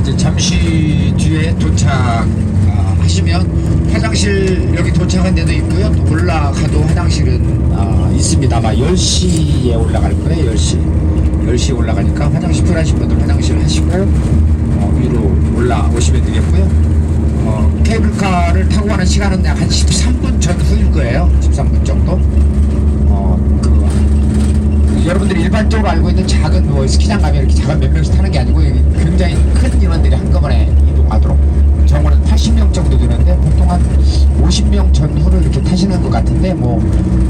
이제 잠시 뒤에 도착하시면 화장실 여기 도착한 데도 있고요. 또 올라가도 화장실은 아, 있습니다. 아마 10시에 올라갈 거예요. 10시. 10시에 올라가니까 화장실 불하신 분들 화장실 하시고 어, 위로 올라오시면 되겠고요. 어, 케이블카를 타고 가는 시간은 약 한 13분 전후일 거예요. 여러분들이 일반적으로 알고 있는 작은 뭐 스키장 가면 이렇게 작은 몇 명씩 타는 게 아니고 굉장히 큰 인원들이 한꺼번에 이동하도록. 정원은 80명 정도 되는데 보통 한 50명 전후를 이렇게 타시는 것 같은데 뭐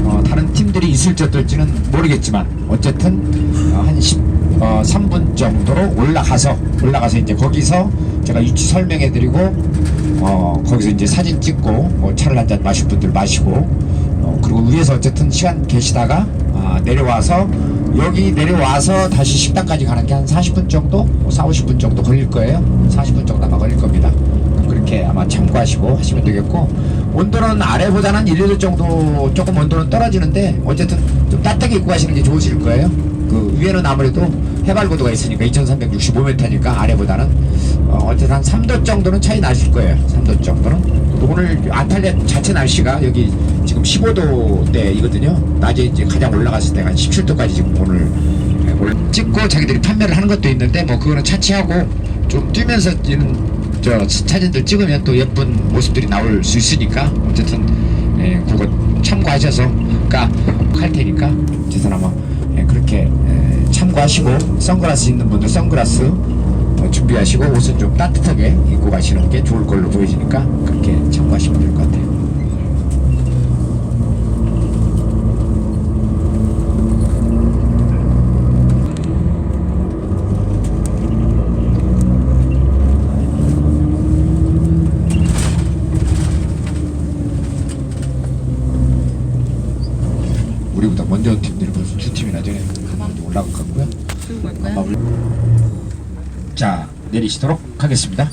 어, 다른 팀들이 있을지 어떨지는 모르겠지만 어쨌든 어, 한 10, 어, 3분 정도로 올라가서 올라가서 이제 거기서 제가 위치 설명해드리고 어, 거기서 이제 사진 찍고 뭐 차를 한 잔 마실 분들 마시고 어, 그리고 위에서 어쨌든 시간 계시다가 아, 내려와서 여기 내려와서 다시 식당까지 가는 게 한 40분 정도, 뭐 4, 50분 정도 걸릴 거예요. 40분 정도 아마 걸릴 겁니다. 그렇게 아마 참고하시고 하시면 되겠고 온도는 아래보다는 1, 2도 정도 조금 온도는 떨어지는데 어쨌든 좀 따뜻하게 입고 가시는 게 좋으실 거예요. 그 위에는 아무래도 해발고도가 있으니까 2365m니까 아래보다는 어, 어쨌든 한 3도 정도는 차이 나실 거예요. 3도 정도는. 또 오늘 안탈리아 자체 날씨가 여기 지금 15도대이거든요. 낮에 이제 가장 올라갔을 때가 한 17도까지 지금 오늘 예, 올- 찍고 자기들이 판매를 하는 것도 있는데 뭐 그거는 차치하고 좀 뛰면서 이런 저 사진들 찍으면 또 예쁜 모습들이 나올 수 있으니까 어쨌든 예, 그거 참고하셔서 그러니까 할 테니까 어쨌든 아마 예, 그렇게 예, 참고하시고 선글라스 있는 분들 선글라스 어, 준비하시고 옷은 좀 따뜻하게 입고 가시는 게 좋을 걸로 보여지니까 그렇게 참고하시면 될 것 같아요. 우리보다 먼저 온 팀들이 벌써 두 팀이나 전에 올라간 것 같고요. 들고 갈까요? 올- 자 내리시도록 하겠습니다.